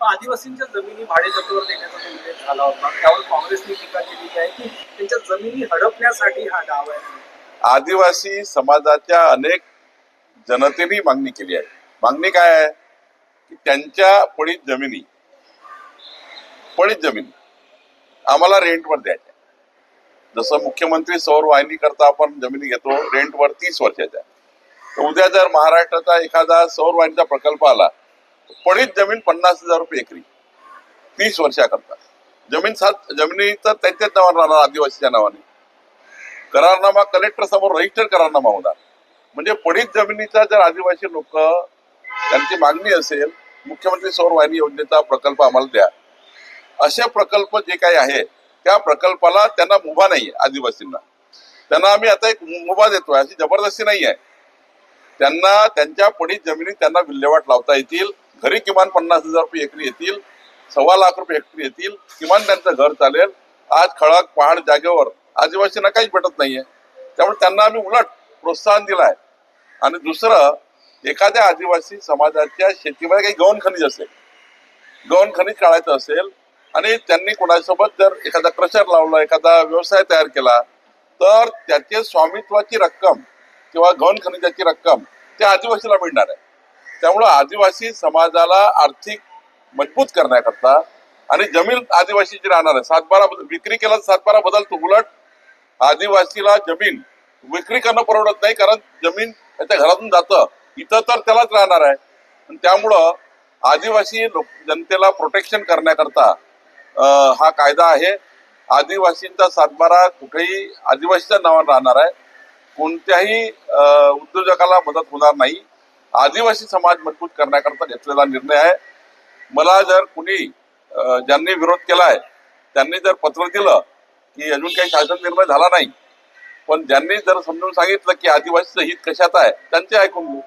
आदिवासींच्या जमिनी भाडेतत्वावर देण्याचा जो उल्लेख झाला होता त्यावर काँग्रेसने टीका केली आहे की त्यांच्या जमिनी हडपण्यासाठी हा डाव आहे. आदिवासी समाजाच्या अनेक जनतेने मागणी केली आहे. मागणी काय आहे? की त्यांच्या पडीत जमिनी पडीत जमिनी आम्हाला रेंटवर द्यायच्या जसं मुख्यमंत्री सौर वाहिनी करता आपण जमिनी घेतो रेंटवर तीस वर्षाच्या उद्या जर महाराष्ट्राचा एखादा सौर वाहिनीचा प्रकल्प आला पडीत जमीन पन्नास हजार रुपये एकरी. तीस वर्षाकरता. जमीन सात जमिनी तर त्यांच्याच नावाने राहणार आदिवासीच्या नावाने. करारनामा कलेक्टर समोर रजिस्टर करारनामा होणार. म्हणजे पडीत जमिनीचा जर आदिवासी लोक त्यांची मागणी असेल मुख्यमंत्री सौर वाहिनी योजनेचा प्रकल्प आम्हाला द्या. असे प्रकल्प जे काही आहे त्या प्रकल्पाला त्यांना मुभा नाही आदिवासींना. त्यांना आम्ही आता एक मुभा देतोय अशी जबरदस्ती नाही आहे त्यांना त्यांच्या पडीत जमिनी त्यांना विल्हेवाट लावता येतील घरी किमान पन्नास हजार रुपये एकरी येतील सव्वा लाख रुपये हेक्टरी येतील किमान त्यांचं घर चालेल. आज खळक पहाड जागेवर आदिवासींना काहीच भेटत नाहीये. त्यामुळे त्यांना आम्ही उलट प्रोत्साहन दिलं आहे आणि दुसरं एखाद्या आदिवासी समाजाच्या शेतीमध्ये काही गौण खनिज असेल गौण खनिज काढायचं असेल आणि त्यांनी कोणासोबत जर एखादा क्रशर लावला एखादा व्यवसाय तयार केला तर त्याचे स्वामित्वाची रक्कम किंवा गौण खनिजाची रक्कम त्या आदिवासीला मिळणार आहे. त्यामुळं आदिवासी समाजाला आर्थिक मजबूत करण्याकरता आणि जमीन आदिवासी जी राहणार आहे सातबारा विक्री केला सातबारा बदलतो उलट आदिवासीला जमीन विक्री करणं परवडत नाही कारण जमीन त्याच्या घरातून जातं. इथं तर त्यालाच राहणार आहे. आणि त्यामुळं आदिवासी लोक जनतेला प्रोटेक्शन करण्याकरता हा कायदा आहे. आदिवासींचा सातबारा कुठेही आदिवासीच्या नावानं राहणार आहे. कोणत्याही उद्योजकाला मदत होणार नाही. आदिवासी समाज मजबूत करण्याकरता घेतलेला निर्णय आहे. मला जर कुणी ज्यांनी विरोध केलाय त्यांनी जर पत्र दिलं की अजून काही शासन निर्णय झाला नाही पण ज्यांनी जर समजून सांगितलं की आदिवासीचं हित कशात आहे त्यांचे ऐकून घेऊ